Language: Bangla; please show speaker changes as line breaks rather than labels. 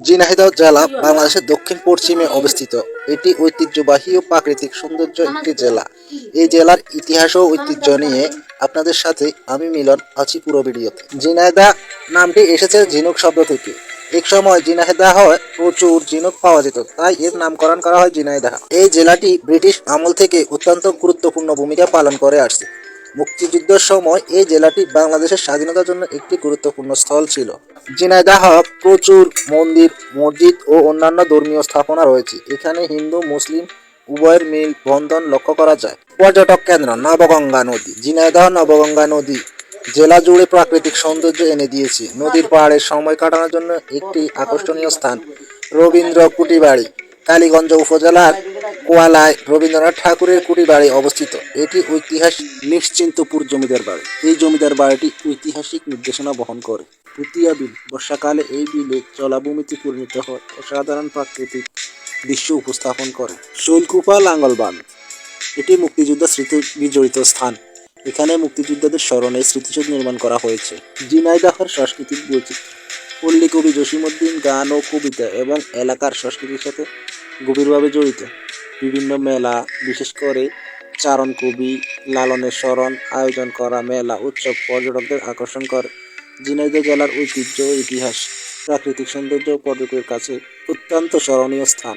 ঝিনাইদহ জেলা বাংলাদেশের দক্ষিণ পশ্চিমে অবস্থিত। এটি ঐতিহ্যবাহী ও প্রাকৃতিক সৌন্দর্য একটি জেলা। এই জেলার ইতিহাস ও ঐতিহ্য নিয়ে আপনাদের সাথে আমি মিলন আছি পুরো ভিডিওতে। ঝিনাইদহ নামটি এসেছে ঝিনুক শব্দ থেকে। এক সময় জিনাহেদা হয় প্রচুর ঝিনুক পাওয়া যেত, তাই এর নামকরণ করা হয় ঝিনাইদহ এই জেলাটি ব্রিটিশ আমল থেকে অত্যন্ত গুরুত্বপূর্ণ ভূমিকা পালন করে আসছে। মুক্তিযুদ্ধের সময় এই জেলাটি বাংলাদেশের স্বাধীনতার জন্য একটি গুরুত্বপূর্ণ স্থল ছিল। জিনাইদাহ, প্রচুর মন্দির, মসজিদ ও অন্যান্য ধর্মীয় স্থাপনা রয়েছে। এখানে হিন্দু, মুসলিম, উভয়ের মিল বন্ধন লক্ষ্য করা যায়। পর্যটক কেন্দ্র, নবগঙ্গা নদী। ঝিনাইদহ নবগঙ্গা নদী জেলা জুড়ে প্রাকৃতিক সৌন্দর্য এনে দিয়েছে। নদীর পাহাড়ে সময় কাটানোর জন্য একটি আকর্ষণীয় স্থান। রবীন্দ্র কুটিবাড়ি কালীগঞ্জ উপজেলার কোয়ালায় রবীন্দ্রনাথ ঠাকুরের কুটি বাড়ি অবস্থিত। এটি ঐতিহাসিক নিশ্চিন্তপুর জমিদার বাড়ি। এই জমিদার বাড়িটি ঐতিহাসিক নির্দেশনা বহন করে। পুতিয়া বিল। বর্ষাকালে এই বিলে জলাভূমিতে পরিণত হয় অসাধারণ প্রাকৃতিক দৃশ্য উপস্থাপন করে। শৈলকুপা লাঙ্গল বাঁধ। এটি মুক্তিযোদ্ধা স্মৃতি বিজড়িত স্থান। এখানে মুক্তিযোদ্ধাদের স্মরণে স্মৃতিসৌধ নির্মাণ করা হয়েছে। ঝিনাইদহের সাংস্কৃতিক বৈচিত্র্য। পল্লী কবি জসিমুদ্দিন গান ও কবিতা এবং এলাকার সংস্কৃতির সাথে গভীরভাবে জড়িত। বিভিন্ন মেলা, বিশেষ করে চারণ কবি, লালনের স্মরণ, আয়োজন করা মেলা, উৎসব পর্যটকদের আকর্ষণ করে। ঝিনাইদহ জেলার ঐতিহ্য, ইতিহাস, প্রাকৃতিক সৌন্দর্য পর্যটকের কাছে অত্যন্ত স্মরণীয় স্থান।